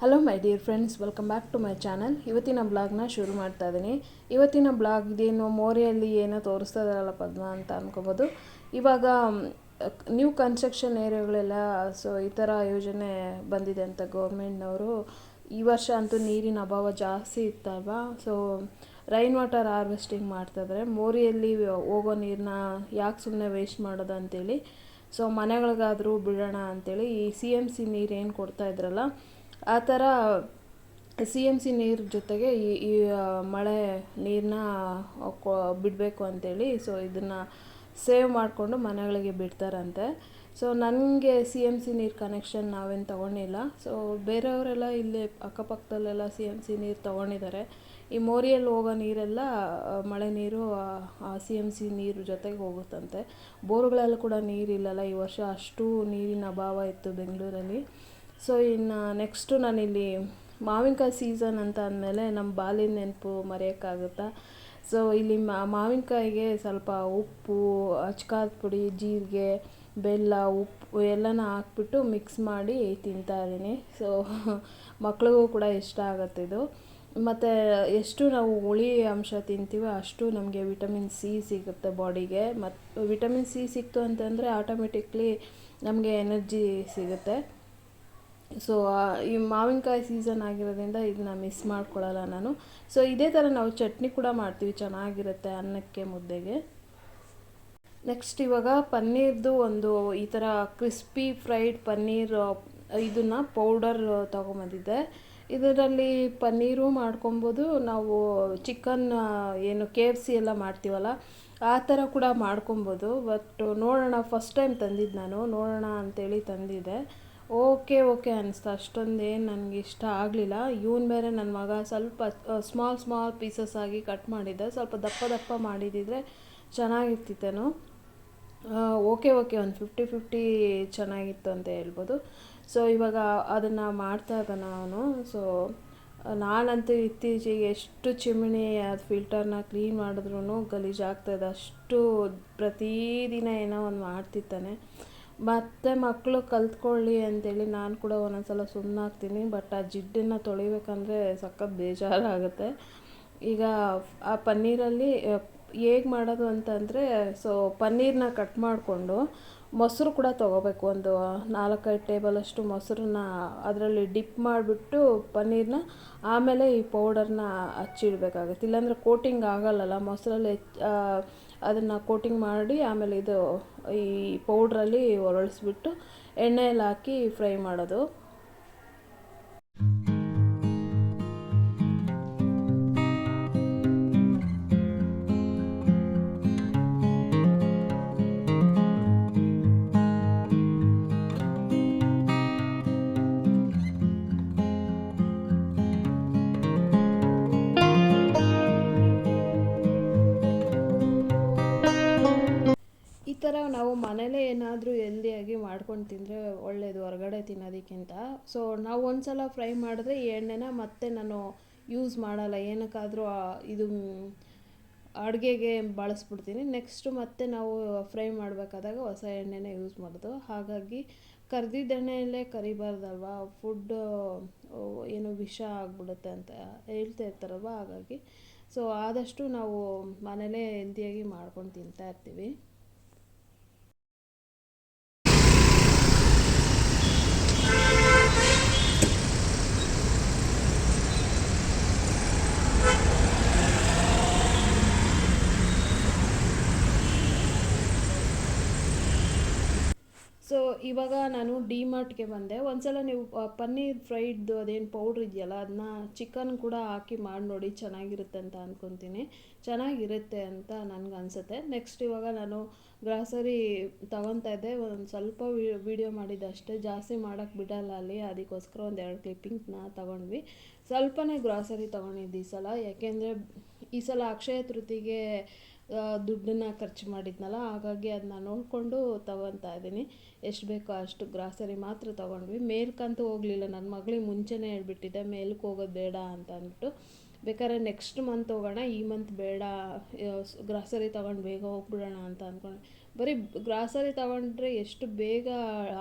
Hello my dear friends welcome back to my channel ಇವತ್ತಿನ ಬ್ಲಾಗ್ನ ಶುರು ಮಾಡ್ತಾ ಇದ್ದೀನಿ ಇವತ್ತಿನ ಬ್ಲಾಗ್ ಇದೇನು ಮೋರಿಯಲ್ಲಿ ಏನೋ ತೋರಿಸ್ತಾ ಇದಾರಲ್ಲ ಪದ್ಮ ಅಂತ ಅನ್ಕೋಬೋದು. ಇವಾಗ ನ್ಯೂ ಕನ್ಸ್ಟ್ರಕ್ಷನ್ ಏರಿಯಾಗಳೆಲ್ಲ ಸೊ ಈ ಥರ ಯೋಜನೆ ಬಂದಿದೆ ಅಂತ ಗೌರ್ಮೆಂಟ್ನವರು ಈ ವರ್ಷ ಅಂತೂ ನೀರಿನ ಅಭಾವ ಜಾಸ್ತಿ ಇತ್ತಲ್ವಾ? ಸೊ ರೈನ್ ವಾಟರ್ ಹಾರ್ವೆಸ್ಟಿಂಗ್ ಮಾಡ್ತಾಯಿದ್ರೆ ಮೋರಿಯಲ್ಲಿ ಹೋಗೋ ನೀರನ್ನ ಯಾಕೆ ಸುಮ್ಮನೆ ವೇಸ್ಟ್ ಮಾಡೋದು ಅಂತೇಳಿ. ಸೊ ಮನೆಗಳಿಗಾದರೂ ಬಿಡೋಣ ಅಂತೇಳಿ ಈ ಸಿ ಎಂ ಸಿ ನೀರು ಏನು ಕೊಡ್ತಾ ಇದ್ರಲ್ಲ ಆ ಥರ ಸಿ ಎಂ ಸಿ ನೀರು ಜೊತೆಗೆ ಈ ಈ ಮಳೆ ನೀರನ್ನ ಬಿಡಬೇಕು ಅಂತೇಳಿ ಸೊ ಇದನ್ನು ಸೇವ್ ಮಾಡಿಕೊಂಡು ಮನೆಗಳಿಗೆ ಬಿಡ್ತಾರಂತೆ. ಸೊ ನನಗೆ ಸಿ ಎಂ ಸಿ ನೀರು ಕನೆಕ್ಷನ್ ನಾವೇನು ತೊಗೊಂಡಿಲ್ಲ. ಸೊ ಬೇರೆಯವರೆಲ್ಲ ಇಲ್ಲಿ ಅಕ್ಕಪಕ್ಕದಲ್ಲೆಲ್ಲ ಸಿ ಎಂ ಸಿ ನೀರು ತೊಗೊಂಡಿದ್ದಾರೆ. ಈ ಮೋರಿಯಲ್ಲಿ ಹೋಗೋ ನೀರೆಲ್ಲ ಮಳೆ ನೀರು ಸಿ ಎಂ ಸಿ ನೀರು ಜೊತೆಗೆ ಹೋಗುತ್ತಂತೆ. ಬೋರ್ಗಳಲ್ಲಿ ಕೂಡ ನೀರಿಲ್ಲಲ್ಲ ಈ ವರ್ಷ ಅಷ್ಟು ನೀರಿನ ಅಭಾವ ಇತ್ತು ಬೆಂಗಳೂರಲ್ಲಿ. ಸೊ ಇನ್ನು ನೆಕ್ಸ್ಟು ನಾನಿಲ್ಲಿ ಮಾವಿನಕಾಯಿ ಸೀಸನ್ ಅಂತ ಅಂದಮೇಲೆ ನಮ್ಮ ಬಾಲ್ಯದ ನೆನಪು ಮರೆಯೋಕ್ಕಾಗುತ್ತಾ? ಸೊ ಇಲ್ಲಿ ಮಾವಿನಕಾಯಿಗೆ ಸ್ವಲ್ಪ ಉಪ್ಪು ಅಚ್ಕಾರದ ಪುಡಿ, ಜೀರಿಗೆ, ಬೆಲ್ಲ, ಉಪ್ಪು ಎಲ್ಲನ ಹಾಕ್ಬಿಟ್ಟು ಮಿಕ್ಸ್ ಮಾಡಿ ತಿಂತಾ ಇದ್ದೀನಿ. ಸೊ ಮಕ್ಳಿಗೂ ಕೂಡ ಇಷ್ಟ ಆಗುತ್ತೆ ಇದು. ಮತ್ತು ಎಷ್ಟು ನಾವು ಹುಳಿ ಅಂಶ ತಿಂತೀವೋ ಅಷ್ಟು ನಮಗೆ ವಿಟಮಿನ್ ಸಿ ಸಿಗುತ್ತೆ ಬಾಡಿಗೆ ಮತ್ತು ವಿಟಮಿನ್ ಸಿ ಸಿಕ್ತು ಅಂತಂದರೆ ಆಟೋಮೆಟಿಕ್ಲಿ ನಮಗೆ ಎನರ್ಜಿ ಸಿಗುತ್ತೆ. ಸೊ ಈ ಮಾವಿನಕಾಯಿ ಸೀಸನ್ ಆಗಿರೋದ್ರಿಂದ ಇದನ್ನ ಮಿಸ್ ಮಾಡ್ಕೊಳ್ಳಲ್ಲ ನಾನು. ಸೊ ಇದೇ ಥರ ನಾವು ಚಟ್ನಿ ಕೂಡ ಮಾಡ್ತೀವಿ. ಚೆನ್ನಾಗಿರುತ್ತೆ ಅನ್ನಕ್ಕೆ, ಮುದ್ದೆಗೆ. ನೆಕ್ಸ್ಟ್ ಇವಾಗ ಪನ್ನೀರ್ದು ಒಂದು ಈ ಥರ ಕ್ರಿಸ್ಪಿ ಫ್ರೈಡ್ ಪನ್ನೀರ್ ಇದನ್ನು ಪೌಡರ್ ತೊಗೊಂಬಂದಿದ್ದೆ. ಇದರಲ್ಲಿ ಪನ್ನೀರು ಮಾಡ್ಕೊಬೋದು. ನಾವು ಚಿಕನ್ ಏನು ಕೆ ಎಫ್ ಸಿ ಎಲ್ಲ ಮಾಡ್ತೀವಲ್ಲ, ಆ ಥರ ಕೂಡ ಮಾಡ್ಕೊಬೋದು. ಬಟ್ ನೋಡೋಣ ಫಸ್ಟ್ ಟೈಮ್ ತಂದಿದ್ದು ನಾನು. ನೋಡೋಣ ಅಂತೇಳಿ ತಂದಿದ್ದೆ. ಓಕೆ ಓಕೆ ಅನಿಸ್ತು, ಅಷ್ಟೊಂದೇನು ನನಗೆ ಇಷ್ಟ ಆಗಲಿಲ್ಲ. ಇವನ್ ಬೇರೆ ನನ್ನ ಮಗ ಸ್ವಲ್ಪ ಸ್ಮಾಲ್ ಸ್ಮಾಲ್ ಪೀಸಸ್ ಆಗಿ ಕಟ್ ಮಾಡಿದ್ದೆ. ಸ್ವಲ್ಪ ದಪ್ಪ ದಪ್ಪ ಮಾಡಿದ್ದಿದ್ರೆ ಚೆನ್ನಾಗಿರ್ತಿತ್ತೇನೋ. ಓಕೆ ಓಕೆ, ಒಂದು ಫಿಫ್ಟಿ ಫಿಫ್ಟಿ ಚೆನ್ನಾಗಿತ್ತು ಅಂತ ಹೇಳ್ಬೋದು. ಸೊ ಇವಾಗ ಅದನ್ನು ಮಾಡ್ತಾ ಇದ್ದಾನೆ ಅವನು ಸೊ ನಾನಂತೂ ಇತ್ತೀಚೆಗೆ ಎಷ್ಟು ಚಿಮಣಿ ಅದು ಫಿಲ್ಟರ್ನ ಕ್ಲೀನ್ ಮಾಡಿದ್ರೂ ಗಲೀಜಾಗ್ತಾಯಿದೆ ಅಷ್ಟು ಪ್ರತಿದಿನ ಏನೋ ಒಂದು ಮಾಡ್ತಿರ್ತಾನೆ. ಮತ್ತು ಮಕ್ಕಳು ಕಲ್ತ್ಕೊಳ್ಳಿ ಅಂತೇಳಿ ನಾನು ಕೂಡ ಒಂದೊಂದ್ಸಲ ಸುಮ್ಮನಾಗ್ತೀನಿ ಬಟ್ ಆ ಜಿಡ್ಡನ್ನು ತೊಳಿಬೇಕಂದ್ರೆ ಸಖತ್ ಬೇಜಾರಾಗುತ್ತೆ. ಈಗ ಆ ಪನ್ನೀರಲ್ಲಿ ಹೇಗೆ ಮಾಡೋದು ಅಂತಂದರೆ ಸೊ ಪನ್ನೀರನ್ನ ಕಟ್ ಮಾಡಿಕೊಂಡು ಮೊಸರು ಕೂಡ ತೊಗೋಬೇಕು. ಒಂದು ನಾಲ್ಕೈದು ಟೇಬಲಷ್ಟು ಮೊಸರನ್ನ ಅದರಲ್ಲಿ ಡಿಪ್ ಮಾಡಿಬಿಟ್ಟು ಪನ್ನೀರನ್ನ ಆಮೇಲೆ ಈ ಪೌಡರ್ನ ಹಚ್ಚಿಡ್ಬೇಕಾಗುತ್ತೆ. ಇಲ್ಲಾಂದರೆ ಕೋಟಿಂಗ್ ಆಗಲ್ಲಲ್ಲ, ಮೊಸರಲ್ಲಿ ಅದನ್ನು ಕೋಟಿಂಗ್ ಮಾಡಿ ಆಮೇಲೆ ಇದು ಈ ಪೌಡ್ರಲ್ಲಿ ಒರಳಿಸ್ಬಿಟ್ಟು ಎಣ್ಣೆಯಲ್ಲಿ ಹಾಕಿ ಫ್ರೈ ಮಾಡೋದು. ಮನೇಲೇ ಏನಾದರೂ ಹೆಲ್ದಿಯಾಗಿ ಮಾಡ್ಕೊಂಡು ತಿಂದರೆ ಒಳ್ಳೆಯದು ಹೊರಗಡೆ ತಿನ್ನೋದಕ್ಕಿಂತ. ಸೊ ನಾವು ಒಂದ್ಸಲ ಫ್ರೈ ಮಾಡಿದ್ರೆ ಈ ಎಣ್ಣೆನ ಮತ್ತೆ ನಾನು ಯೂಸ್ ಮಾಡಲ್ಲ. ಏನಕ್ಕಾದರೂ ಇದು ಅಡುಗೆಗೆ ಬಳಸ್ಬಿಡ್ತೀನಿ. ನೆಕ್ಸ್ಟು ಮತ್ತೆ ನಾವು ಫ್ರೈ ಮಾಡಬೇಕಾದಾಗ ಹೊಸ ಎಣ್ಣೆನೇ ಯೂಸ್ ಮಾಡೋದು. ಹಾಗಾಗಿ ಕರಿದಿದ್ದ ಎಣ್ಣೆಯಲ್ಲೇ ಕರಿಬಾರ್ದಲ್ವಾ ಫುಡ್ ಏನು ವಿಷ ಆಗಿಬಿಡುತ್ತೆ ಅಂತ ಹೇಳ್ತಾ ಇರ್ತಾರಲ್ವ? ಹಾಗಾಗಿ. ಸೊ ಆದಷ್ಟು ನಾವು ಮನೇಲೇ ಹೆಲ್ದಿಯಾಗಿ ಮಾಡ್ಕೊಂಡು ತಿಂತಾ ಇರ್ತೀವಿ ಸೊ ಇವಾಗ ನಾನು ಡಿ ಮಾರ್ಟ್ಗೆ ಬಂದೆ. ಒಂದ್ಸಲ ನೀವು ಪನ್ನೀರ್ ಫ್ರೈಡ್ದು ಅದೇನು ಪೌಡ್ರ್ ಇದೆಯಲ್ಲ ಅದನ್ನ ಚಿಕನ್ ಕೂಡ ಹಾಕಿ ಮಾಡಿ ನೋಡಿ ಚೆನ್ನಾಗಿರುತ್ತೆ ಅಂತ ಅಂದ್ಕೊತೀನಿ ಚೆನ್ನಾಗಿರುತ್ತೆ ಅಂತ ನನಗೆ ಅನಿಸುತ್ತೆ. ನೆಕ್ಸ್ಟ್ ಇವಾಗ ನಾನು ಗ್ರಾಸರಿ ತಗೊತಾ ಇದ್ದೆ. ಒಂದು ಸ್ವಲ್ಪ ವಿಡಿಯೋ ಮಾಡಿದ್ದೆ ಜಾಸ್ತಿ ಮಾಡೋಕ್ಕೆ ಬಿಡಲ್ಲ ಅಲ್ಲಿ. ಅದಕ್ಕೋಸ್ಕರ ಒಂದು ಎರಡು ಕ್ಲಿಪ್ಪಿಂಗ್ನ ತಗೊಂಡ್ವಿ. ಸ್ವಲ್ಪನೇ ಗ್ರಾಸರಿ ತೊಗೊಂಡಿದ್ದು ಈ ಸಲ. ಯಾಕೆಂದರೆ ಈ ಸಲ ಅಕ್ಷಯ ತೃತೀಗೆ ದುಡ್ಡನ್ನ ಖರ್ಚು ಮಾಡಿದ್ನಲ್ಲ, ಹಾಗಾಗಿ ಅದನ್ನ ನೋಡಿಕೊಂಡು ತಗೊತಾ ಇದ್ದೀನಿ. ಎಷ್ಟು ಬೇಕೋ ಅಷ್ಟು ಗ್ರಾಸರಿ ಮಾತ್ರ ತೊಗೊಂಡ್ವಿ. ಮೇಲ್ಕಂತೂ ಹೋಗಲಿಲ್ಲ. ನನ್ನ ಮಗಳಿಗೆ ಮುಂಚೆನೇ ಹೇಳ್ಬಿಟ್ಟಿದ್ದೆ ಮೇಲಕ್ಕೆ ಹೋಗೋದು ಬೇಡ ಅಂತ ಅಂದ್ಬಿಟ್ಟು. ಬೇಕಾದ್ರೆ ನೆಕ್ಸ್ಟ್ ಮಂತ್ ಹೋಗೋಣ, ಈ ಮಂತ್ ಬೇಡ ಗ್ರಾಸರಿ ತೊಗೊಂಡು ಬೇಗ ಹೋಗ್ಬಿಡೋಣ ಅಂತ ಅಂದ್ಕೊಂಡೆ ಬರೀ ಗ್ರಾಸರಿ ತಗೊಂಡ್ರೆ ಎಷ್ಟು ಬೇಗ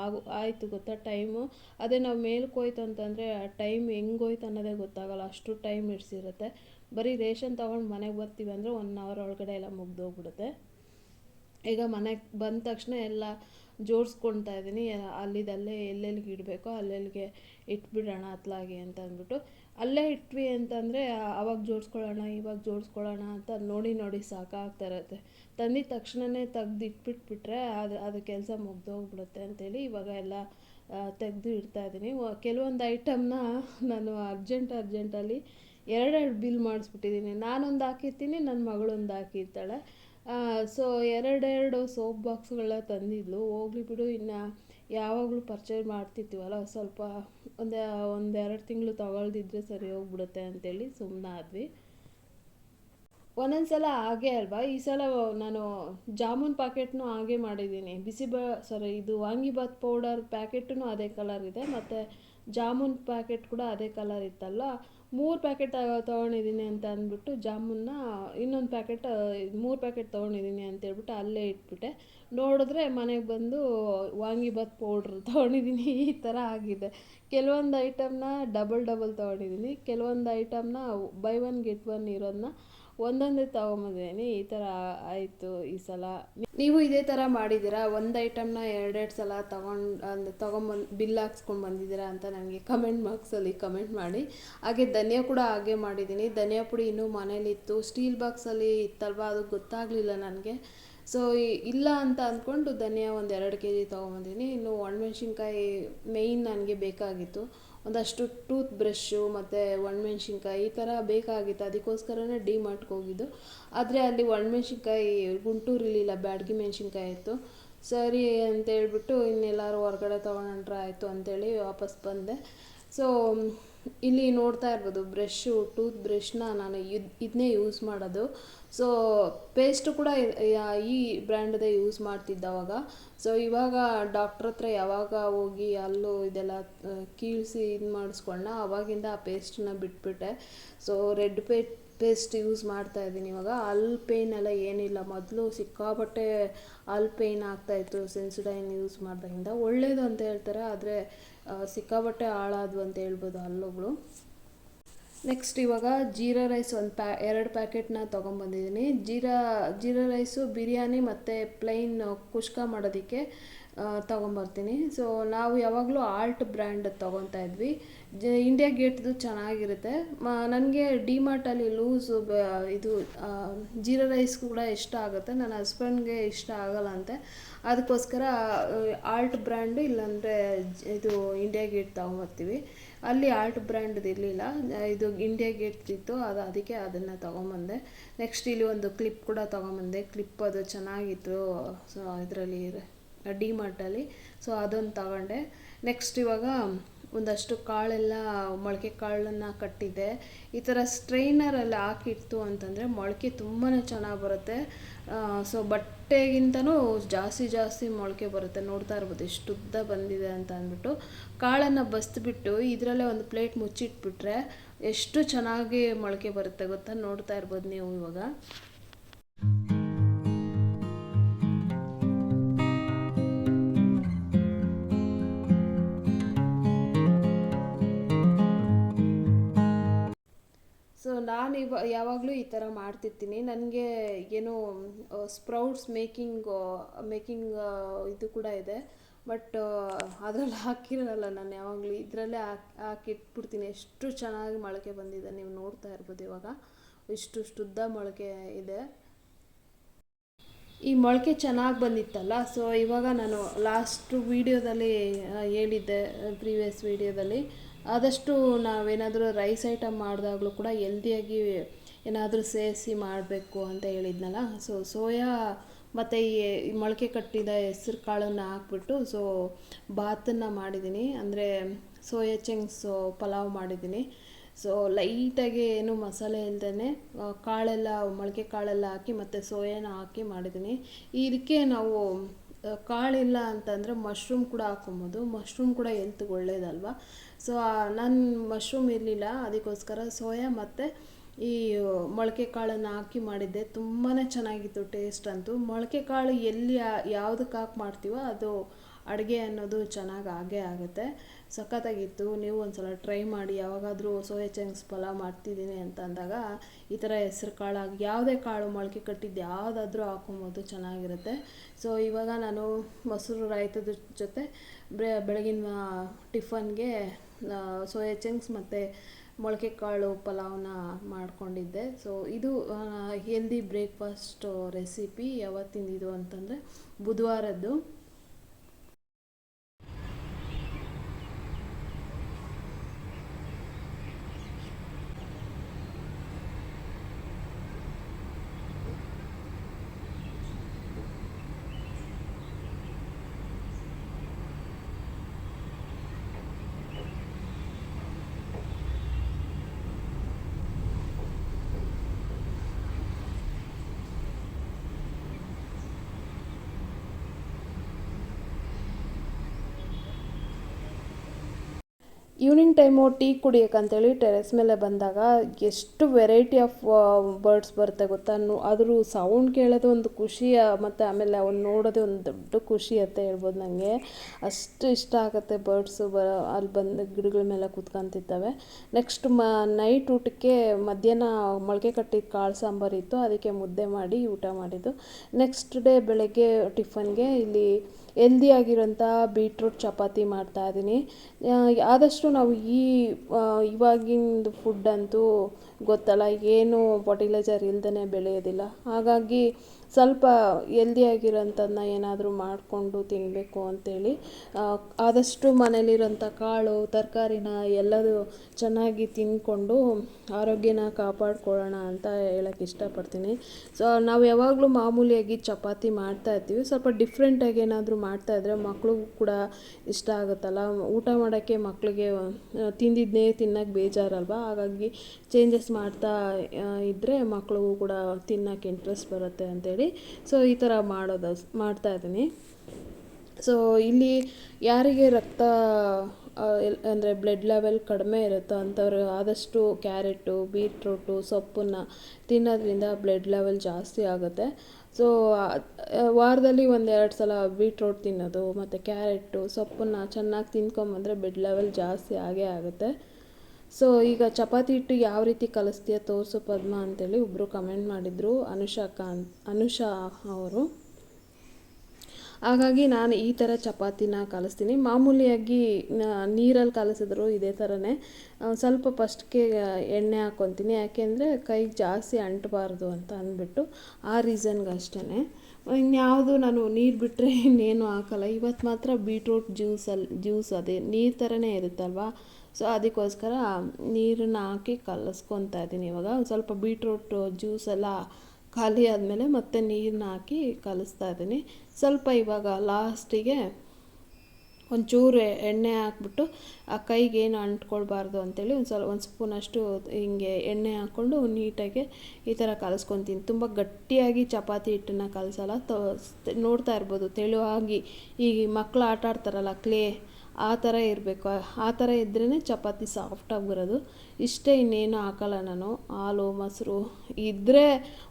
ಆಗು, ಆಯಿತು ಗೊತ್ತಾ ಟೈಮು ಅದೇ ನಾವು ಮೇಲಕ್ಕೆ ಹೋಯ್ತು ಅಂತಂದರೆ ಆ ಟೈಮ್ ಹೆಂಗೋಯ್ತು ಅನ್ನೋದೇ ಗೊತ್ತಾಗಲ್ಲ. ಅಷ್ಟು ಟೈಮ್ ಹಿಡ್ಸಿರುತ್ತೆ ಬರೀ ರೇಷನ್ ತೊಗೊಂಡು ಮನೆಗೆ ಬರ್ತೀವಿ ಅಂದರೆ ಒನ್ ಅವರ್ ಒಳಗಡೆ ಎಲ್ಲ ಮುಗ್ದೋಗ್ಬಿಡುತ್ತೆ. ಈಗ ಮನೆಗೆ ಬಂದ ತಕ್ಷಣ ಎಲ್ಲ ಜೋಡಿಸ್ಕೊಳ್ತಾ ಇದ್ದೀನಿ. ಅಲ್ಲಿದಲ್ಲೇ ಎಲ್ಲೆಲ್ಲಿಗೆ ಇಡಬೇಕೋ ಅಲ್ಲೆಲ್ಲಿಗೆ ಇಟ್ಬಿಡೋಣ ಅತ್ಲಾಗಿ ಅಂತ ಅಂದ್ಬಿಟ್ಟು. ಅಲ್ಲೇ ಇಟ್ವಿ ಅಂತಂದರೆ ಅವಾಗ ಜೋಡಿಸ್ಕೊಳ್ಳೋಣ, ಇವಾಗ ಜೋಡಿಸ್ಕೊಳ್ಳೋಣ ಅಂತ ನೋಡಿ ನೋಡಿ ಸಾಕಾಗ್ತಾ ಇರುತ್ತೆ. ತಂದಿದ ತಕ್ಷಣವೇ ತೆಗ್ದು ಇಟ್ಬಿಟ್ಬಿಟ್ರೆ ಅದು ಅದು ಕೆಲಸ ಮುಗ್ದೋಗ್ಬಿಡುತ್ತೆ ಅಂತೇಳಿ ಇವಾಗ ಎಲ್ಲ ತೆಗೆದು ಇಡ್ತಾ ಇದ್ದೀನಿ. ಕೆಲವೊಂದು ಐಟಮ್ನ ನಾನು ಅರ್ಜೆಂಟ್, ಅರ್ಜೆಂಟಲ್ಲಿ ಎರಡೆರಡು ಬಿಲ್ ಮಾಡಿಸ್ಬಿಟ್ಟಿದ್ದೀನಿ. ನಾನೊಂದು ಹಾಕಿರ್ತೀನಿ ನನ್ನ ಮಗಳೊಂದು ಹಾಕಿರ್ತಾಳೆ. ಸೊ ಎರಡೆರಡು ಸೋಪ್ ಬಾಕ್ಸ್ಗಳನ್ನ ತಂದಿದ್ಲು. ಹೋಗ್ಲಿ ಬಿಡು, ಇನ್ನು ಯಾವಾಗಲೂ ಪರ್ಚೇಸ್ ಮಾಡ್ತಿರ್ತೀವಲ್ಲ ಸ್ವಲ್ಪ, ಒಂದು, ಒಂದೆರಡು ತಿಂಗಳು ತಗೊಳ್ದಿದ್ರೆ ಸರಿ ಹೋಗ್ಬಿಡುತ್ತೆ ಅಂತೇಳಿ ಸುಮ್ಮನಾದ್ವಿ ಒಂದೊಂದು ಸಲ ಹಾಗೆ ಅಲ್ವಾ, ಈ ಸಲ ನಾನು ಜಾಮೂನ್ ಪ್ಯಾಕೆಟ್ನು ಹಾಗೆ ಮಾಡಿದ್ದೀನಿ. ಬಿಸಿಬಾ ಸಾರಿ ಇದು ವಾಂಗಿಬಾತ್ ಪೌಡರ್ ಪ್ಯಾಕೆಟೂ ಅದೇ ಕಲರ್ ಇದೆ, ಮತ್ತು ಜಾಮೂನ್ ಪ್ಯಾಕೆಟ್ ಕೂಡ ಅದೇ ಕಲರ್ ಇತ್ತಲ್ಲ ಮೂರು ಪ್ಯಾಕೆಟ್ ತೊಗೊಂಡಿದ್ದೀನಿ ಅಂತ ಅಂದ್ಬಿಟ್ಟು ಜಾಮೂನ್ನ ಇನ್ನೊಂದು ಪ್ಯಾಕೆಟ್ ಮೂರು ಪ್ಯಾಕೆಟ್ ತೊಗೊಂಡಿದ್ದೀನಿ ಅಂತೇಳ್ಬಿಟ್ಟು ಅಲ್ಲೇ ಇಟ್ಬಿಟ್ಟೆ. ನೋಡಿದ್ರೆ ಮನೆಗೆ ಬಂದು ವಾಂಗಿಬಾತ್ ಪೌಡ್ರ್ ತೊಗೊಂಡಿದ್ದೀನಿ, ಈ ಥರ ಆಗಿದೆ. ಕೆಲವೊಂದು ಐಟಮ್ನ ಡಬಲ್ ಡಬಲ್ ತೊಗೊಂಡಿದ್ದೀನಿ. ಕೆಲವೊಂದು ಐಟಮ್ನ ಬೈ ಒನ್ ಗೆಟ್ ಒನ್ ಇರೋದನ್ನ ಒಂದೊಂದೇ ತಗೊಂಬಂದಿದ್ದೀನಿ ಈ ಥರ ಆಯಿತು ಈ ಸಲ. ನೀವು ಇದೇ ಥರ ಮಾಡಿದ್ದೀರಾ? ಒಂದು ಐಟಮ್ನ ಎರಡೆರಡು ಸಲ ತಗೊಂಡು, ಅಂದರೆ ತೊಗೊಂಬಂದು, ಬಿಲ್ ಹಾಕ್ಸ್ಕೊಂಡು ಬಂದಿದ್ದೀರಾ ಅಂತ ನನಗೆ ಕಮೆಂಟ್ ಬಾಕ್ಸಲ್ಲಿ ಕಮೆಂಟ್ ಮಾಡಿ. ಹಾಗೆ ಧನಿಯಾ ಕೂಡ ಹಾಗೆ ಮಾಡಿದ್ದೀನಿ. ಧನಿಯಾ ಪುಡಿ ಇನ್ನೂ ಮನೇಲಿತ್ತು. ಸ್ಟೀಲ್ ಬಾಕ್ಸಲ್ಲಿ ಇತ್ತಲ್ವ? ಅದು ಗೊತ್ತಾಗಲಿಲ್ಲ ನನಗೆ. ಸೊ ಇಲ್ಲ ಅಂತ ಅಂದ್ಕೊಂಡು ಧನಿಯಾ ಒಂದು ಎರಡು ಕೆ ಜಿ ತೊಗೊಂಬಂದಿನಿ ಇನ್ನು ಒಣಮೆಣ್ಸಿನ್ಕಾಯಿ ಮೇಯ್ನ್ ನನಗೆ ಬೇಕಾಗಿತ್ತು. ಒಂದಷ್ಟು ಟೂತ್ ಬ್ರಷ್ಷು ಮತ್ತು ಒಣಮೆಣ್ಸಿನ್ಕಾಯಿ ಈ ಥರ ಬೇಕಾಗಿತ್ತು. ಅದಕ್ಕೋಸ್ಕರನೇ ಡಿ ಮಾರ್ಟ್ಗೆ ಹೋಗಿದ್ದು. ಆದರೆ ಅಲ್ಲಿ ಒಣಮೆಣ್ಸಿನ್ಕಾಯಿ ಗುಂಟೂರಿಲಿಲ್ಲ, ಬ್ಯಾಡಗಿ ಮೆಣ್ಸಿನ್ಕಾಯಿ ಇತ್ತು. ಸರಿ ಅಂತೇಳ್ಬಿಟ್ಟು ಇನ್ನೆಲ್ಲರೂ ಹೊರಗಡೆ ತೊಗೊಂಡ್ರೆ ಆಯಿತು ಅಂತೇಳಿ ವಾಪಸ್ ಬಂದೆ. ಸೊ ಇಲ್ಲಿ ನೋಡ್ತಾ ಇರ್ಬೋದು ಬ್ರಷ್ಷು ಟೂತ್ ಬ್ರಷ್ನ ನಾನು ಇದು ಇದನ್ನೇ ಯೂಸ್ ಮಾಡೋದು. ಸೊ ಪೇಸ್ಟು ಕೂಡ ಈ ಬ್ರ್ಯಾಂಡ್ದೇ ಯೂಸ್ ಮಾಡ್ತಿದ್ದವಾಗ ಸೊ ಇವಾಗ ಡಾಕ್ಟ್ರ್ ಹತ್ರ ಯಾವಾಗ ಹೋಗಿ ಅಲ್ಲೂ ಇದೆಲ್ಲ ಕೀಳಿಸಿ ಇದು ಮಾಡಿಸ್ಕೊಂಡ ಅವಾಗಿಂದ ಆ ಪೇಸ್ಟನ್ನ ಬಿಟ್ಬಿಟ್ಟೆ. ಸೊ ರೆಡ್ ಪೇ ಪೇಸ್ಟ್ ಯೂಸ್ ಮಾಡ್ತಾ ಇದ್ದೀನಿ ಇವಾಗ. ಆಲ್ ಪೇಯ್ನ್ ಎಲ್ಲ ಏನಿಲ್ಲ. ಮೊದಲು ಸಿಕ್ಕಾಪಟ್ಟೆ ಆಲ್ ಪೇಯ್ನ್ ಆಗ್ತಾಯಿತ್ತು ಸೆನ್ಸಿಡೈನ್ ಯೂಸ್ ಮಾಡ್ದಾಗಿಂದ. ಒಳ್ಳೇದು ಅಂತ ಹೇಳ್ತಾರೆ. ಆದರೆ ಸಿಕ್ಕಾಪಟ್ಟೆ ಹಾಳಾದ್ವು ಅಂತ ಹೇಳ್ಬೋದು ಹಲ್ಲುಗಳು ನೆಕ್ಸ್ಟ್ ಇವಾಗ ಜೀರಾ ರೈಸ್ ಒಂದು ಪ್ಯಾ, ಎರಡು ಪ್ಯಾಕೆಟ್ನ ತೊಗೊಂಬಂದಿದ್ದೀನಿ ಜೀರಾ ಜೀರಾ ರೈಸು ಬಿರಿಯಾನಿ ಮತ್ತು ಪ್ಲೈನ್ ಕುಷ್ಕ ಮಾಡೋದಕ್ಕೆ ತೊಗೊಂಬರ್ತೀನಿ. ಸೊ ನಾವು ಯಾವಾಗಲೂ ಆಲ್ಟ್ ಬ್ರ್ಯಾಂಡ್ ತೊಗೊತಾ ಇದ್ವಿ. ಜ ಇಂಡಿಯಾ ಗೇಟ್ದು ಚೆನ್ನಾಗಿರುತ್ತೆ. ಮ, ನನಗೆ ಡಿಮಾರ್ಟಲ್ಲಿ ಲೂಸು ಇದು ಜೀರಾ ರೈಸ್ ಕೂಡ ಇಷ್ಟ ಆಗುತ್ತೆ. ನನ್ನ ಹಸ್ಬೆಂಡ್ಗೆ ಇಷ್ಟ ಆಗಲ್ಲ ಅಂತೆ. ಅದಕ್ಕೋಸ್ಕರ ಆಲ್ಟ್ ಬ್ರ್ಯಾಂಡು ಇಲ್ಲಾಂದರೆ ಇದು ಇಂಡಿಯಾ ಗೇಟ್ ತೊಗೊಂಬರ್ತೀವಿ. ಅಲ್ಲಿ ಆಲ್ಟ್ ಬ್ರ್ಯಾಂಡ್ದು ಇರಲಿಲ್ಲ. ಇದು ಇಂಡಿಯಾ ಗೇಟ್ ಇತ್ತು. ಅದು ಅದಕ್ಕೆ ಅದನ್ನು ತೊಗೊಂಬಂದೆ. ನೆಕ್ಸ್ಟ್ ಇಲ್ಲಿ ಒಂದು ಕ್ಲಿಪ್ ಕೂಡ ತೊಗೊಂಬಂದೆ. ಕ್ಲಿಪ್ ಅದು ಚೆನ್ನಾಗಿತ್ತು. ಸೊ ಇದರಲ್ಲಿ ಡಿ ಮಾರ್ಟಲ್ಲಿ ಸೊ ಅದೊಂದು ತಗೊಂಡೆ. ನೆಕ್ಸ್ಟ್ ಇವಾಗ ಒಂದಷ್ಟು ಕಾಳೆಲ್ಲ, ಮೊಳಕೆ ಕಾಳನ್ನು ಕಟ್ಟಿದ್ದೆ. ಈ ಥರ ಸ್ಟ್ರೈನರಲ್ಲಿ ಹಾಕಿತ್ತು ಅಂತಂದರೆ ಮೊಳಕೆ ತುಂಬಾ ಚೆನ್ನಾಗಿ ಬರುತ್ತೆ. ಸೊ ಬಟ್ಟೆಗಿಂತನೂ ಜಾಸ್ತಿ ಜಾಸ್ತಿ ಮೊಳಕೆ ಬರುತ್ತೆ. ನೋಡ್ತಾ ಇರ್ಬೋದು ಎಷ್ಟು ಉದ್ದ ಬಂದಿದೆ ಅಂತ ಅಂದ್ಬಿಟ್ಟು. ಕಾಳನ್ನು ಬಸ್ದುಬಿಟ್ಟು ಇದರಲ್ಲೇ ಒಂದು ಪ್ಲೇಟ್ ಮುಚ್ಚಿಟ್ಬಿಟ್ರೆ ಎಷ್ಟು ಚೆನ್ನಾಗಿ ಮೊಳಕೆ ಬರುತ್ತೆ ಗೊತ್ತಾ? ನೋಡ್ತಾ ಇರ್ಬೋದು ನೀವು ಇವಾಗ. ನಾನು ಇವ, ಯಾವಾಗಲೂ ಈ ಥರ ಮಾಡ್ತಿರ್ತೀನಿ. ನನಗೆ ಏನು ಸ್ಪ್ರೌಟ್ಸ್ ಮೇಕಿಂಗ್ ಮೇಕಿಂಗ್ ಇದು ಕೂಡ ಇದೆ. ಬಟ್ ಅದರಲ್ಲಿ ಹಾಕಿರಲ್ಲ ನಾನು ಯಾವಾಗಲೂ. ಇದರಲ್ಲೇ ಹಾಕಿ ಹಾಕಿಟ್ಬಿಡ್ತೀನಿ ಎಷ್ಟು ಚೆನ್ನಾಗಿ ಮೊಳಕೆ ಬಂದಿದೆ. ನೀವು ನೋಡ್ತಾ ಇರ್ಬೋದು ಇವಾಗ. ಇಷ್ಟು ಶುದ್ಧ ಮೊಳಕೆ ಇದೆ. ಈ ಮೊಳಕೆ ಚೆನ್ನಾಗಿ ಬಂದಿತ್ತಲ್ಲ? ಸೊ ಇವಾಗ ನಾನು ಲಾಸ್ಟ್ ವೀಡಿಯೋದಲ್ಲಿ ಹೇಳಿದ್ದೆ ಪ್ರೀವಿಯಸ್ ವೀಡಿಯೋದಲ್ಲಿ ಆದಷ್ಟು ನಾವೇನಾದರೂ ರೈಸ್ ಐಟಮ್ ಮಾಡಿದಾಗಲೂ ಕೂಡ ಎಲ್ದಿಯಾಗಿ ಏನಾದರೂ ಸೇರಿಸಿ ಮಾಡಬೇಕು ಅಂತ ಹೇಳಿದ್ನಲ್ಲ. ಸೊ ಸೋಯಾ ಮತ್ತು ಈ ಮೊಳಕೆ ಕಟ್ಟಿದ ಹೆಸ್ರು ಕಾಳನ್ನು ಹಾಕ್ಬಿಟ್ಟು ಸೊ ಬಾತನ್ನು ಮಾಡಿದ್ದೀನಿ ಅಂದರೆ ಸೋಯಾ ಚೆಂಗ್ಸು ಪಲಾವ್ ಮಾಡಿದ್ದೀನಿ ಸೊ ಲೈಟಾಗಿ ಏನು ಮಸಾಲೆ ಇಲ್ಲದೇ ಕಾಳೆಲ್ಲ, ಮೊಳಕೆ ಕಾಳೆಲ್ಲ ಹಾಕಿ ಮತ್ತು ಸೋಯಾನ ಹಾಕಿ ಮಾಡಿದ್ದೀನಿ ಇದಕ್ಕೆ ನಾವು ಕಾಳಿಲ್ಲ ಅಂತಂದರೆ ಮಶ್ರೂಮ್ ಕೂಡ ಹಾಕೊಬೋದು. ಮಶ್ರೂಮ್ ಕೂಡ ಎಲ್ತಿಗೆ ಒಳ್ಳೇದಲ್ವ? ಸೊ ನಾನು ಮಶ್ರೂಮ್ ಇರಲಿಲ್ಲ. ಅದಕ್ಕೋಸ್ಕರ ಸೋಯಾ ಮತ್ತು ಈ ಮೊಳಕೆ ಕಾಳನ್ನು ಹಾಕಿ ಮಾಡಿದ್ದೆ. ತುಂಬಾ ಚೆನ್ನಾಗಿತ್ತು ಟೇಸ್ಟ್ ಅಂತೂ. ಮೊಳಕೆ ಕಾಳು ಎಲ್ಲಿ ಯಾವುದಕ್ಕೆ ಹಾಕಿ ಮಾಡ್ತೀವೋ ಅದು ಅಡುಗೆ ಅನ್ನೋದು ಚೆನ್ನಾಗಿ ಆಗೇ ಆಗುತ್ತೆ. ಸಖತ್ತಾಗಿತ್ತು. ನೀವು ಒಂದ್ಸಲ ಟ್ರೈ ಮಾಡಿ, ಯಾವಾಗಾದರೂ ಸೋಯಾ ಚಂಕ್ಸ್ ಪಲಾವ್ ಮಾಡ್ತಿದ್ದೀನಿ ಅಂತ ಅಂದಾಗ, ಈ ಥರ ಹೆಸ್ರು ಕಾಳು ಯಾವುದೇ ಕಾಳು ಮೊಳಕೆ ಕಟ್ಟಿದ್ದು ಯಾವುದಾದ್ರೂ ಹಾಕೊಬೋದು ಚೆನ್ನಾಗಿರುತ್ತೆ. ಸೊ ಇವಾಗ ನಾನು ಮೊಸರು ರಾಯ್ತದ ಜೊತೆ ಬೆಳಗಿನ ಟಿಫನ್ಗೆ ಸೋಯಾ ಚಂಕ್ಸ್ ಮತ್ತು ಮೊಳಕೆ ಕಾಳು ಪಲಾವ್ನ ಮಾಡಿಕೊಂಡಿದ್ದೆ. ಸೊ ಇದು ಹೆಲ್ದಿ ಬ್ರೇಕ್ಫಾಸ್ಟ್ ರೆಸಿಪಿ ಯಾವತ್ತಿಂದಿದು ಅಂತಂದರೆ, ಬುಧವಾರದ್ದು. ಈವ್ನಿಂಗ್ ಟೈಮು ಟೀ ಕುಡಿಯೋಕ್ಕಂತೇಳಿ ಟೆರೆಸ್ ಮೇಲೆ ಬಂದಾಗ ಎಷ್ಟು ವೆರೈಟಿ ಆಫ್ ಬರ್ಡ್ಸ್ ಬರುತ್ತೆ ಗೊತ್ತಾ? ಅದ್ರ ಸೌಂಡ್ ಕೇಳೋದು ಒಂದು ಖುಷಿ ಮತ್ತು ಆಮೇಲೆ ಅವನ್ನ ನೋಡೋದೇ ಒಂದು ದೊಡ್ಡ ಖುಷಿ ಅಂತ ಹೇಳ್ಬೋದು ನನಗೆ ಅಷ್ಟು ಇಷ್ಟ ಆಗುತ್ತೆ ಬರ್ಡ್ಸು ಬ, ಅಲ್ಲಿ ಬಂದು ಗಿಡಗಳ ಮೇಲೆ ಕೂತ್ಕೊಂತಿದ್ದಾವೆ. ನೆಕ್ಸ್ಟ್ ಮ ನೈಟ್ ಊಟಕ್ಕೆ ಮಧ್ಯಾಹ್ನ ಮೊಳಕೆ ಕಟ್ಟಿದ ಕಾಳು ಸಾಂಬಾರು ಇತ್ತು, ಅದಕ್ಕೆ ಮುದ್ದೆ ಮಾಡಿ ಊಟ ಮಾಡಿದ್ದು. ನೆಕ್ಸ್ಟ್ ಡೇ ಬೆಳಗ್ಗೆ ಟಿಫನ್ಗೆ ಇಲ್ಲಿ ಹೆಲ್ದಿ ಆಗಿರೋಂಥ ಬೀಟ್ರೂಟ್ ಚಪಾತಿ ಮಾಡ್ತಾ ಇದ್ದೀನಿ ಆದಷ್ಟು ನಾವು ಈ ಇವಾಗಿಂದು ಫುಡ್ ಅಂತೂ ಗೊತ್ತಲ್ಲ ಏನು ಫರ್ಟಿಲೈಜರ್ ಇಲ್ದೇ ಬೆಳೆಯೋದಿಲ್ಲ. ಹಾಗಾಗಿ ಸ್ವಲ್ಪ ಹೆಲ್ದಿಯಾಗಿರೋಂಥದ್ದನ್ನ ಏನಾದರೂ ಮಾಡಿಕೊಂಡು ತಿನ್ನಬೇಕು ಅಂತೇಳಿ ಆ, ಆದಷ್ಟು ಮನೇಲಿರೋಂಥ ಕಾಳು ತರಕಾರಿನ ಎಲ್ಲದೂ ಚೆನ್ನಾಗಿ ತಿಂದ್ಕೊಂಡು ಆರೋಗ್ಯನ ಕಾಪಾಡ್ಕೊಳ್ಳೋಣ ಅಂತ ಹೇಳಕ್ಕೆ ಇಷ್ಟಪಡ್ತೀನಿ. ಸೊ ನಾವು ಯಾವಾಗಲೂ ಮಾಮೂಲಿಯಾಗಿ ಚಪಾತಿ ಮಾಡ್ತಾ ಇರ್ತೀವಿ. ಸ್ವಲ್ಪ ಡಿಫ್ರೆಂಟಾಗಿ ಏನಾದರೂ ಮಾಡ್ತಾಯಿದ್ರೆ ಮಕ್ಕಳಿಗೂ ಕೂಡ ಇಷ್ಟ ಆಗುತ್ತಲ್ಲ. ಊಟ ಮಾಡೋಕ್ಕೆ ಮಕ್ಕಳಿಗೆ ತಿಂದಿದ್ದೇ ತಿನ್ನೋಕ್ಕೆ ಬೇಜಾರಲ್ವಾ? ಹಾಗಾಗಿ ಚೇಂಜಸ್ ಮಾಡ್ತಾ ಆ, ಇದ್ದರೆ ಮಕ್ಳಿಗೂ ಕೂಡ ತಿನ್ನೋಕ್ಕೆ ಇಂಟ್ರೆಸ್ಟ್ ಬರುತ್ತೆ ಅಂತೇಳಿ. ಸೊ ಈ ಥರ ಮಾಡೋದು ಮಾಡ್ತಾ ಇದ್ದೀನಿ. ಸೊ ಇಲ್ಲಿ ಯಾರಿಗೆ ರಕ್ತ ಅಂದರೆ ಬ್ಲಡ್ ಲೆವೆಲ್ ಕಡಿಮೆ ಇರುತ್ತೋ ಅಂಥವ್ರು ಆದಷ್ಟು ಕ್ಯಾರೆಟು ಬೀಟ್ರೂಟು ಸೊಪ್ಪನ್ನು ತಿನ್ನೋದ್ರಿಂದ ಬ್ಲಡ್ ಲೆವೆಲ್ ಜಾಸ್ತಿ ಆಗುತ್ತೆ. ಸೊ ವಾರದಲ್ಲಿ ಒಂದು ಎರಡು ಸಲ ಬೀಟ್ರೂಟ್ ತಿನ್ನೋದು ಮತ್ತು ಕ್ಯಾರೆಟು ಸೊಪ್ಪನ್ನು ಚೆನ್ನಾಗಿ ತಿನ್ಕೊಂಬಂದರೆ ಬ್ಲಡ್ ಲೆವೆಲ್ ಜಾಸ್ತಿ ಆಗೇ ಆಗುತ್ತೆ. ಸೊ ಈಗ ಚಪಾತಿ ಹಿಟ್ಟು ಯಾವ ರೀತಿ ಕಲಿಸ್ತೀಯ ತೋರಿಸು ಪದ್ಮ ಅಂತೇಳಿ ಒಬ್ಬರು ಕಮೆಂಟ್ ಮಾಡಿದರು ಅನುಷಾ ಕಾನ್, ಅನುಷಾ ಅವರು. ಹಾಗಾಗಿ ನಾನು ಈ ಥರ ಚಪಾತಿನ ಕಲಿಸ್ತೀನಿ. ಮಾಮೂಲಿಯಾಗಿ ನೀರಲ್ಲಿ ಕಲಿಸಿದ್ರು ಇದೇ ಥರನೇ. ಸ್ವಲ್ಪ ಫಸ್ಟ್ಗೆ ಎಣ್ಣೆ ಹಾಕ್ಕೊತೀನಿ. ಯಾಕೆಂದರೆ ಕೈಗೆ ಜಾಸ್ತಿ ಅಂಟಬಾರ್ದು ಅಂತ ಅಂದ್ಬಿಟ್ಟು ಆ ರೀಸನ್ಗೆ ಅಷ್ಟೇ ಇನ್ಯಾವುದು ನಾನು ನೀರು ಬಿಟ್ಟರೆ ಇನ್ನೇನು ಹಾಕಲ್ಲ. ಇವತ್ತು ಮಾತ್ರ ಬೀಟ್ರೂಟ್ ಜ್ಯೂಸಲ್ಲಿ, ಜ್ಯೂಸ್ ಅದೇ. ನೀರು ಥರನೇ ಇರುತ್ತಲ್ವಾ? ಸೊ ಅದಕ್ಕೋಸ್ಕರ ನೀರನ್ನ ಹಾಕಿ ಕಲಸ್ಕೊತಾ ಇದ್ದೀನಿ. ಇವಾಗ ಒಂದು ಸ್ವಲ್ಪ ಬೀಟ್ರೂಟ್ ಜ್ಯೂಸ್ ಎಲ್ಲ ಖಾಲಿ ಆದಮೇಲೆ ಮತ್ತೆ ನೀರನ್ನ ಹಾಕಿ ಕಲಿಸ್ತಾ ಇದ್ದೀನಿ. ಸ್ವಲ್ಪ ಇವಾಗ ಲಾಸ್ಟಿಗೆ ಒಂಚೂರು ಎಣ್ಣೆ ಹಾಕ್ಬಿಟ್ಟು ಆ ಕೈಗೆ ಏನು ಅಂಟ್ಕೊಳ್ಬಾರ್ದು ಅಂತೇಳಿ ಒಂದು ಸ್ವಲ್ಪ, ಒಂದು ಸ್ಪೂನಷ್ಟು ಹಿಂಗೆ ಎಣ್ಣೆ ಹಾಕ್ಕೊಂಡು ನೀಟಾಗಿ ಈ ಥರ ಕಲಸ್ಕೊತೀನಿ. ತುಂಬ ಗಟ್ಟಿಯಾಗಿ ಚಪಾತಿ ಹಿಟ್ಟನ್ನು ಕಲಸಲ್ಲ. ತೋ, ನೋಡ್ತಾ ಇರ್ಬೋದು. ತೆಳುವಾಗಿ ಈ ಮಕ್ಕಳು ಆಟ ಆಡ್ತಾರಲ್ಲ ಕ್ಲೇ ಆ ಥರ ಇರಬೇಕು. ಆ ಥರ ಇದ್ರೇ ಚಪಾತಿ ಸಾಫ್ಟಾಗಿ ಬರೋದು. ಇಷ್ಟೇ ಇನ್ನೇನು ಹಾಕಲ್ಲ ನಾನು. ಹಾಲು, ಮೊಸರು. ಇದ್ದರೆ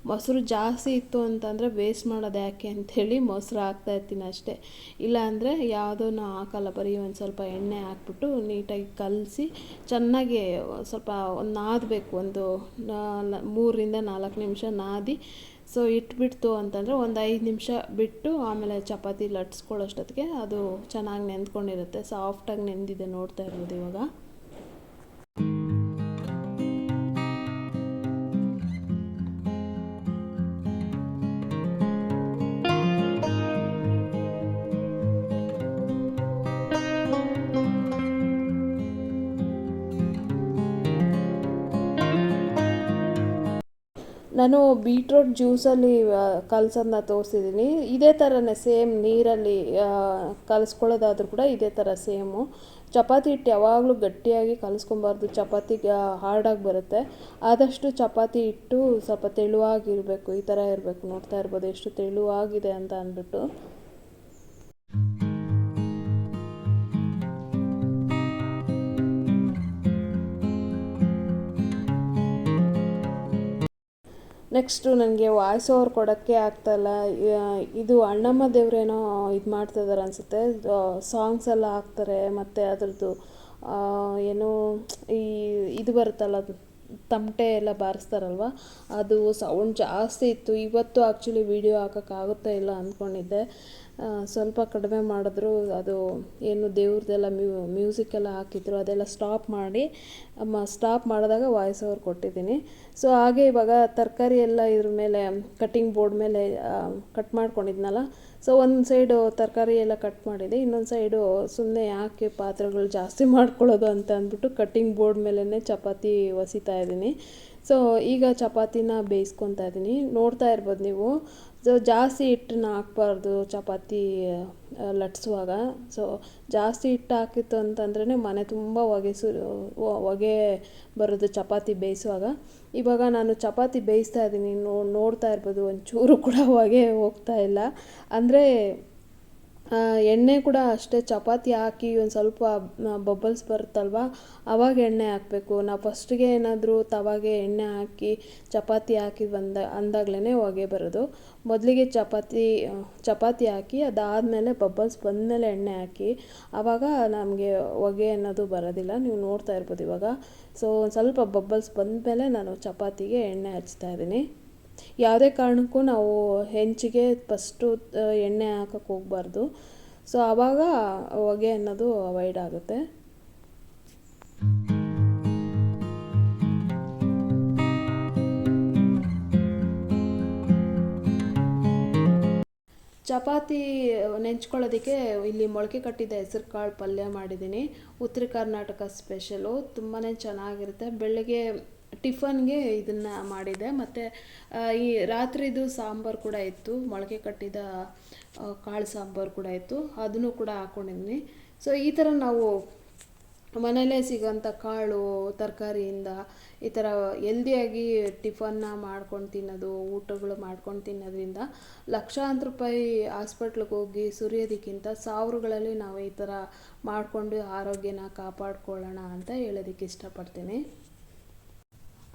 ಮೊಸರು ಜಾಸ್ತಿ ಇತ್ತು ಅಂತಂದರೆ ವೇಸ್ಟ್ ಮಾಡೋದು ಯಾಕೆ ಅಂಥೇಳಿ ಮೊಸರು ಹಾಕ್ತಾ ಇರ್ತೀನಿ ಅಷ್ಟೇ. ಇಲ್ಲಾಂದರೆ ಯಾವುದೂ ಹಾಕಲ್ಲ. ಬರೀ ಒಂದು ಸ್ವಲ್ಪ ಎಣ್ಣೆ ಹಾಕ್ಬಿಟ್ಟು ನೀಟಾಗಿ ಕಲಸಿ ಚೆನ್ನಾಗಿ ಸ್ವಲ್ಪ ನಾದಬೇಕು. ಒಂದು ಮೂರರಿಂದ ನಾಲ್ಕು ನಿಮಿಷ ನಾದಿ ಸೊ ಇಟ್ಬಿಡ್ತು ಅಂತಂದರೆ ಒಂದು ಐದು ನಿಮಿಷ ಬಿಟ್ಟು ಆಮೇಲೆ ಚಪಾತಿ ಲಟ್ಸ್ಕೊಳ್ಳೋಷ್ಟೊತ್ತಿಗೆ ಅದು ಚೆನ್ನಾಗಿ ನೆಂದ್ಕೊಂಡಿರುತ್ತೆ. ಸಾಫ್ಟಾಗಿ ನೆಂದಿದೆ ನೋಡ್ತಾ ಇರ್ಬೋದು ಇವಾಗ. ನಾನು ಬೀಟ್ರೋಟ್ ಜ್ಯೂಸಲ್ಲಿ ಕಲಸೋದನ್ನ ತೋರಿಸಿದ್ದೀನಿ. ಇದೇ ಥರನೇ ಸೇಮ್ ನೀರಲ್ಲಿ ಕಲಿಸ್ಕೊಳ್ಳೋದಾದ್ರೂ ಕೂಡ ಇದೇ ಥರ ಸೇಮು. ಚಪಾತಿ ಹಿಟ್ಟು ಯಾವಾಗಲೂ ಗಟ್ಟಿಯಾಗಿ ಕಲಸ್ಕೊಬಾರ್ದು. ಚಪಾತಿ ಹಾರ್ಡಾಗಿ ಬರುತ್ತೆ. ಆದಷ್ಟು ಚಪಾತಿ ಹಿಟ್ಟು ಸ್ವಲ್ಪ ತೆಳುವಾಗಿರಬೇಕು. ಈ ಥರ ಇರಬೇಕು. ನೋಡ್ತಾ ಇರ್ಬೋದು. ಎಷ್ಟು ತೆಳುವಾಗಿದೆ ಅಂತ ಅಂದ್ಬಿಟ್ಟು. ನೆಕ್ಸ್ಟು ನನಗೆ ವಾಯ್ಸ್ ಓವರ್ ಕೊಡೋಕ್ಕೆ ಆಗ್ತಾಯಿಲ್ಲ ಇದು ಅಣ್ಣಮ್ಮ ದೇವರೇನೋ ಇದು ಮಾಡ್ತಿದ್ದಾರೆ ಅನಿಸುತ್ತೆ. ಸಾಂಗ್ಸ್ ಎಲ್ಲ ಹಾಕ್ತಾರೆ, ಮತ್ತು ಅದರದ್ದು ಏನು ಈ, ಇದು ಬರುತ್ತಲ್ಲ, ಅದು ತಮಟೆ ಎಲ್ಲ ಬಾರಿಸ್ತಾರಲ್ವ, ಅದು ಸೌಂಡ್ ಜಾಸ್ತಿ ಇತ್ತು. ಇವತ್ತು ಆ್ಯಕ್ಚುಲಿ ವೀಡಿಯೋ ಹಾಕೋಕ್ಕಾಗುತ್ತಾ ಇಲ್ಲ ಅಂದ್ಕೊಂಡಿದ್ದೆ. ಸ್ವಲ್ಪ ಕಡಿಮೆ ಮಾಡಿದ್ರು ಅದು ಏನು ದೇವ್ರದ್ದೆಲ್ಲ ಮ್ಯೂ ಮ್ಯೂಸಿಕ್ ಎಲ್ಲ ಹಾಕಿದ್ರು, ಅದೆಲ್ಲ ಸ್ಟಾಪ್ ಮಾಡಿ ಮ ಸ್ಟಾಪ್ ಮಾಡಿದಾಗ ವಾಯ್ಸ್ ಓವರ್ ಕೊಟ್ಟಿದ್ದೀನಿ. ಸೊ ಹಾಗೆ ಇವಾಗ ತರಕಾರಿ ಎಲ್ಲ ಇದ್ರ ಮೇಲೆ ಕಟ್ಟಿಂಗ್ ಬೋರ್ಡ್ ಮೇಲೆ ಕಟ್ ಮಾಡ್ಕೊಂಡಿದ್ನಲ್ಲ ಸೊ ಒಂದು ಸೈಡು ತರಕಾರಿ ಎಲ್ಲ ಕಟ್ ಮಾಡಿದೆ. ಇನ್ನೊಂದು ಸೈಡು ಸುಮ್ಮನೆ ಯಾಕೆ ಪಾತ್ರೆಗಳು ಜಾಸ್ತಿ ಮಾಡ್ಕೊಳ್ಳೋದು ಅಂತ ಅಂದ್ಬಿಟ್ಟು ಕಟ್ಟಿಂಗ್ ಬೋರ್ಡ್ ಮೇಲೇ ಚಪಾತಿ ಒಸಿತಾ ಇದ್ದೀನಿ. ಸೊ ಈಗ ಚಪಾತಿನ ಬೇಯಿಸ್ಕೊತಾ ಇದ್ದೀನಿ. ನೋಡ್ತಾ ಇರ್ಬೋದು ನೀವು. ಸೊ ಜಾಸ್ತಿ ಹಿಟ್ಟನ್ನ ಹಾಕ್ಬಾರ್ದು ಚಪಾತಿ ಲಟ್ಸುವಾಗ. ಸೊ ಜಾಸ್ತಿ ಹಿಟ್ಟು ಹಾಕಿತ್ತು ಅಂತಂದ್ರೆ ಮನೆ ತುಂಬ ಹೊಗೆ ಸು ಹೊಗೆ ಬರೋದು ಚಪಾತಿ ಬೇಯಿಸುವಾಗ. ಇವಾಗ ನಾನು ಚಪಾತಿ ಬೇಯಿಸ್ತಾ ಇದ್ದೀನಿ ನೋಡ್ತಾ ಇರ್ಬೋದು ಒಂಚೂರು ಕೂಡ ಹೊಗೆ ಹೋಗ್ತಾ ಇಲ್ಲ. ಅಂದರೆ ಎಣ್ಣೆ ಕೂಡ ಅಷ್ಟೇ. ಚಪಾತಿ ಹಾಕಿ ಒಂದು ಸ್ವಲ್ಪ ಬಬಲ್ಸ್ ಬರುತ್ತಲ್ವ? ಆವಾಗ ಎಣ್ಣೆ ಹಾಕಬೇಕು. ನಾವು ಫಸ್ಟಿಗೆ ಏನಾದರೂ ತವಾಗೆ ಎಣ್ಣೆ ಹಾಕಿ, ಚಪಾತಿ ಹಾಕಿ ಬಂದ ಅಂದಾಗಲೇ ಹೊಗೆ ಬರೋದು. ಮೊದಲಿಗೆ ಚಪಾತಿ ಚಪಾತಿ ಹಾಕಿ, ಅದಾದಮೇಲೆ ಬಬಲ್ಸ್ ಬಂದಮೇಲೆ ಎಣ್ಣೆ ಹಾಕಿ ಆವಾಗ ನಮಗೆ ಹೊಗೆ ಅನ್ನೋದು ಬರೋದಿಲ್ಲ. ನೀವು ನೋಡ್ತಾ ಇರ್ಬೋದು ಇವಾಗ. ಸೊ ಒಂದು ಸ್ವಲ್ಪ ಬಬಲ್ಸ್ ಬಂದಮೇಲೆ ನಾನು ಚಪಾತಿಗೆ ಎಣ್ಣೆ ಹಚ್ತಾ ಇದ್ದೀನಿ. ಯಾವುದೇ ಕಾರಣಕ್ಕೂ ನಾವು ಹೆಂಚಿಗೆ ಫಸ್ಟು ಎಣ್ಣೆ ಹಾಕಕ್ಕೆ ಹೋಗ್ಬಾರ್ದು. ಸೊ ಆವಾಗ ಹೊಗೆ ಅನ್ನೋದು ಅವಾಯ್ಡ್ ಆಗುತ್ತೆ. ಚಪಾತಿ ನೆಂಚ್ಕೊಳ್ಳೋದಕ್ಕೆ ಇಲ್ಲಿ ಮೊಳಕೆ ಕಟ್ಟಿದ ಹೆಸರು ಕಾಳು ಪಲ್ಯ ಮಾಡಿದ್ದೀನಿ. ಉತ್ತರ ಕರ್ನಾಟಕ ಸ್ಪೆಷಲು ತುಂಬಾ ಚೆನ್ನಾಗಿರುತ್ತೆ. ಬೆಳಗ್ಗೆ ಟಿಫನ್ಗೆ ಇದನ್ನು ಮಾಡಿದೆ. ಮತ್ತು ಈ ರಾತ್ರಿದು ಸಾಂಬಾರು ಕೂಡ ಇತ್ತು. ಮೊಳಕೆ ಕಟ್ಟಿದ ಕಾಳು ಸಾಂಬಾರು ಕೂಡ ಇತ್ತು. ಅದನ್ನು ಕೂಡ ಹಾಕ್ಕೊಂಡಿದ್ದೀನಿ ಸೊ ಈ ಥರ ನಾವು ಮನೆಯಲ್ಲೇ ಸಿಗೋಂಥ ಕಾಳು, ತರಕಾರಿಯಿಂದ ಈ ಥರ ಎಲ್ದಿಯಾಗಿ ಟಿಫನ್ನ ಮಾಡ್ಕೊಂಡು ತಿನ್ನೋದು, ಊಟಗಳು ಮಾಡ್ಕೊಂಡು ತಿನ್ನೋದ್ರಿಂದ ಲಕ್ಷಾಂತರ ರೂಪಾಯಿ ಹಾಸ್ಪಿಟ್ಲಿಗೆ ಹೋಗಿ ಸುರಿಯೋದಕ್ಕಿಂತ ಸಾವಿರಗಳಲ್ಲಿ ನಾವು ಈ ಥರ ಮಾಡಿಕೊಂಡು ಆರೋಗ್ಯನ ಕಾಪಾಡ್ಕೊಳ್ಳೋಣ ಅಂತ ಹೇಳೋದಕ್ಕೆ ಇಷ್ಟಪಡ್ತೀನಿ.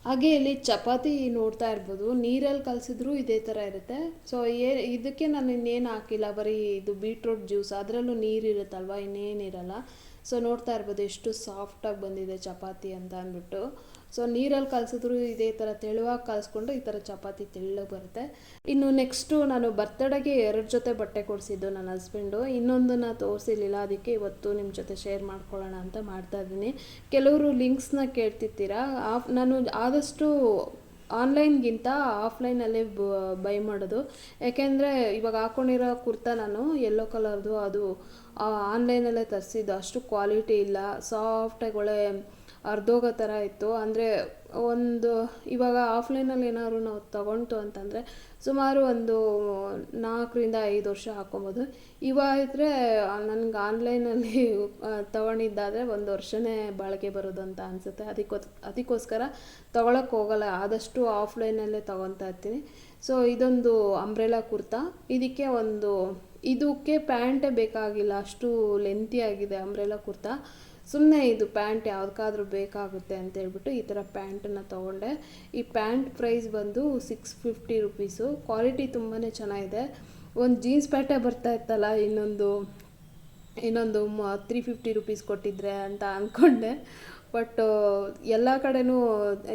ಹಾಗೆ ಇಲ್ಲಿ ಚಪಾತಿ ನೋಡ್ತಾ ಇರ್ಬೋದು. ನೀರಲ್ಲಿ ಕಲಸಿದ್ರು ಇದೇ ಥರ ಇರುತ್ತೆ. ಸೊ ಏ, ಇದಕ್ಕೆ ನಾನು ಇನ್ನೇನು ಹಾಕಿಲ್ಲ. ಬರೀ ಇದು ಬೀಟ್ರೂಟ್ ಜ್ಯೂಸ್ ಅದರಲ್ಲೂ ನೀರಿರುತ್ತಲ್ವ ಇನ್ನೇನಿರಲ್ಲ. ಸೊ ನೋಡ್ತಾ ಇರ್ಬೋದು ಎಷ್ಟು ಸಾಫ್ಟಾಗಿ ಬಂದಿದೆ ಚಪಾತಿ ಅಂತ ಅಂದ್ಬಿಟ್ಟು. ಸೊ ನೀರಲ್ಲಿ ಕಲಸಿದ್ರು ಇದೇ ಥರ ತೆಳುವಾಗಿ ಕಲಿಸ್ಕೊಂಡು ಈ ಥರ ಚಪಾತಿ ತೆಳ್ಳಗೆ ಬರುತ್ತೆ. ಇನ್ನು ನೆಕ್ಸ್ಟು ನಾನು ಬರ್ತಡೆಗೆ ಎರಡು ಜೊತೆ ಬಟ್ಟೆ ಕೊಡಿಸಿದ್ದು ನನ್ನ ಹಸ್ಬೆಂಡು ಇನ್ನೊಂದನ್ನು ತೋರಿಸಿರ್ಲಿಲ್ಲ, ಅದಕ್ಕೆ ಇವತ್ತು ನಿಮ್ಮ ಜೊತೆ ಶೇರ್ ಮಾಡ್ಕೊಳ್ಳೋಣ ಅಂತ ಮಾಡ್ತಾ ಇದ್ದೀನಿ. ಕೆಲವರು ಲಿಂಕ್ಸ್ನ ಕೇಳ್ತಿರ್ತೀರಾ? ಆಫ್, ನಾನು ಆದಷ್ಟು ಆನ್ಲೈನ್ಗಿಂತ ಆಫ್ಲೈನಲ್ಲೇ ಬೈ ಮಾಡೋದು. ಯಾಕೆಂದರೆ ಇವಾಗ ಹಾಕ್ಕೊಂಡಿರೋ ಕುರ್ತಾ ನಾನು ಯೆಲ್ಲೋ ಕಲರ್ದು ಅದು ಆನ್ಲೈನಲ್ಲೇ ತರಿಸಿದ್ದು. ಅಷ್ಟು ಕ್ವಾಲಿಟಿ ಇಲ್ಲ. ಸಾಫ್ಟಾಗಿ ಒಳ್ಳೆ ಅರ್ಧೋಗೋ ಥರ ಇತ್ತು. ಅಂದರೆ ಒಂದು ಇವಾಗ ಆಫ್ಲೈನಲ್ಲಿ ಏನಾದ್ರು ನಾವು ತಗೊಂಡು ಅಂತಂದರೆ ಸುಮಾರು ಒಂದು ನಾಲ್ಕರಿಂದ ಐದು ವರ್ಷ ಹಾಕ್ಕೊಬೋದು. ಇವಾಗಿದ್ರೆ ನನಗೆ ಆನ್ಲೈನಲ್ಲಿ ತಗೊಂಡಿದ್ದಾದರೆ ಒಂದು ವರ್ಷನೇ ಬಾಳಿಕೆ ಬರೋದು ಅಂತ ಅನಿಸುತ್ತೆ. ಅದಕ್ಕೋ ಅದಕ್ಕೋಸ್ಕರ ತೊಗೊಳಕ್ಕೆ ಹೋಗಲ್ಲ. ಆದಷ್ಟು ಆಫ್ಲೈನಲ್ಲೇ ತೊಗೊತಾ ಇರ್ತೀನಿ. ಸೊ ಇದೊಂದು ಅಂಬ್ರೆಲಾ ಕುರ್ತಾ. ಇದಕ್ಕೆ ಒಂದು, ಇದಕ್ಕೆ ಪ್ಯಾಂಟೇ ಬೇಕಾಗಿಲ್ಲ. ಅಷ್ಟು ಲೆಂತಿ ಆಗಿದೆ ಅಂಬ್ರೆಲಾ ಕುರ್ತಾ. ಸುಮ್ಮನೆ ಇದು ಪ್ಯಾಂಟ್ ಯಾವುದಕ್ಕಾದ್ರೂ ಬೇಕಾಗುತ್ತೆ ಅಂತ ಹೇಳ್ಬಿಟ್ಟು ಈ ಥರ ಪ್ಯಾಂಟನ್ನು ತೊಗೊಂಡೆ. ಈ ಪ್ಯಾಂಟ್ ಪ್ರೈಸ್ ಬಂದು ಸಿಕ್ಸ್ ಫಿಫ್ಟಿ ರುಪೀಸು. ಕ್ವಾಲಿಟಿ ತುಂಬಾ ಚೆನ್ನಾಗಿದೆ. ಒಂದು ಜೀನ್ಸ್ ಪ್ಯಾಂಟೇ ಬರ್ತಾ ಇತ್ತಲ್ಲ, ಇನ್ನೊಂದು ಇನ್ನೊಂದು ತ್ರೀ ಫಿಫ್ಟಿ ರುಪೀಸ್ ಕೊಟ್ಟಿದ್ರೆ ಅಂತ ಅಂದ್ಕೊಂಡೆ ಬಟ್ ಎಲ್ಲ ಕಡೆನೂ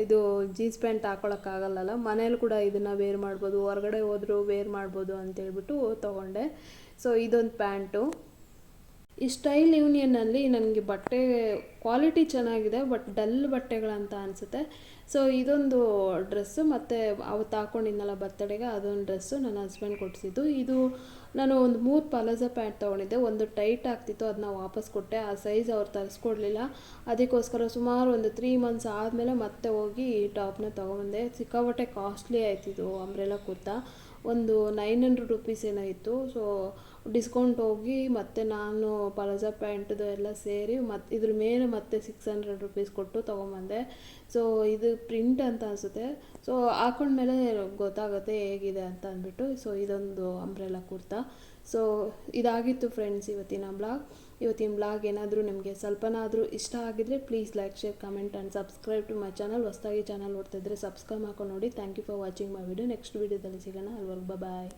ಇದು ಜೀನ್ಸ್ ಪ್ಯಾಂಟ್ ಹಾಕೊಳಕ್ಕಾಗಲ್ಲಲ್ಲ. ಮನೇಲಿ ಕೂಡ ಇದನ್ನು ವೇರ್ ಮಾಡ್ಬೋದು. ಹೊರಗಡೆ ಹೋದರೂ ವೇರ್ ಮಾಡ್ಬೋದು ಅಂತೇಳ್ಬಿಟ್ಟು ತೊಗೊಂಡೆ. ಸೊ, ಇದೊಂದು ಪ್ಯಾಂಟು. ಈ ಸ್ಟೈಲ್ ಯೂನಿಯನ್ನಲ್ಲಿ ನನಗೆ ಬಟ್ಟೆ ಕ್ವಾಲಿಟಿ ಚೆನ್ನಾಗಿದೆ, ಬಟ್ ಡಲ್ ಬಟ್ಟೆಗಳಂತ ಅನಿಸುತ್ತೆ. ಸೊ ಇದೊಂದು ಡ್ರೆಸ್ಸು ಮತ್ತು ಅವತ್ತು ಹಾಕ್ಕೊಂಡಿದ್ನಲ್ಲ ಬರ್ತಡೆಗೆ ಅದೊಂದು ಡ್ರೆಸ್ಸು ನನ್ನ ಹಸ್ಬೆಂಡ್ ಕೊಡಿಸಿದ್ದು ಇದು ನಾನು ಒಂದು ಮೂರು ಪಲಾಜೋ ಪ್ಯಾಂಟ್ ತೊಗೊಂಡಿದ್ದೆ. ಒಂದು ಟೈಟ್ ಆಗ್ತಿತ್ತು ಅದನ್ನ ವಾಪಸ್ ಕೊಟ್ಟೆ. ಆ ಸೈಜ್ ಅವ್ರು ತರಿಸ್ಕೊಡ್ಲಿಲ್ಲ. ಅದಕ್ಕೋಸ್ಕರ ಸುಮಾರು ಒಂದು ತ್ರೀ ಮಂತ್ಸ್ ಆದಮೇಲೆ ಮತ್ತೆ ಹೋಗಿ ಈ ಟಾಪ್ನ ತೊಗೊಂಬಂದೆ ಸಿಕ್ಕಾಪಟ್ಟೆ ಕಾಸ್ಟ್ಲಿ ಆಯ್ತಿದ್ದು ಅಂಬ್ರೆಲಾ ಕುರ್ತಾ. ಒಂದು ನೈನ್ ಹಂಡ್ರೆಡ್ ರುಪೀಸ್ ಏನೋ ಇತ್ತು. ಸೊ ಡಿಸ್ಕೌಂಟ್ ಹೋಗಿ ಮತ್ತೆ ನಾನು ಪಲಾಜೋ ಪ್ಯಾಂಟ್ದು ಎಲ್ಲ ಸೇರಿ ಮತ್ತು ಇದ್ರ ಮೇಲೆ ಮತ್ತೆ ಸಿಕ್ಸ್ ಹಂಡ್ರೆಡ್ ರುಪೀಸ್ ಕೊಟ್ಟು ತೊಗೊಂಬಂದೆ. ಸೊ ಇದು ಪ್ರಿಂಟ್ ಅಂತ ಅನಿಸುತ್ತೆ. ಸೊ ಹಾಕೊಂಡ್ಮೇಲೆ ಗೊತ್ತಾಗುತ್ತೆ ಹೇಗಿದೆ ಅಂತ ಅಂದ್ಬಿಟ್ಟು. ಸೊ ಇದೊಂದು ಅಂಬ್ರೆಲಾ ಕುರ್ತಾ. ಸೊ ಇದಾಗಿತ್ತು ಫ್ರೆಂಡ್ಸ್ ಇವತ್ತಿನ ಬ್ಲಾಗ್ ಇವತ್ತಿನ ಬ್ಲಾಗ್ ಏನಾದರೂ ನಿಮಗೆ ಸ್ವಲ್ಪನಾದರೂ ಇಷ್ಟ ಆಗಿದ್ರೆ please like share comment and subscribe to my channel ಹೊಸದಾಗಿ ಚಾನಲ್ ಇದ್ದರೆ ಸಬ್ಸ್ಕ್ರೈಬ್ ಮಾಡ್ಕೊಂಡು ನೋಡಿ. Thank you for watching my video next ವೀಡಿಯೋದಲ್ಲಿ ಸಿಗೋಣ. ಅಲ್ವರ್ಗ ಬಾಯ್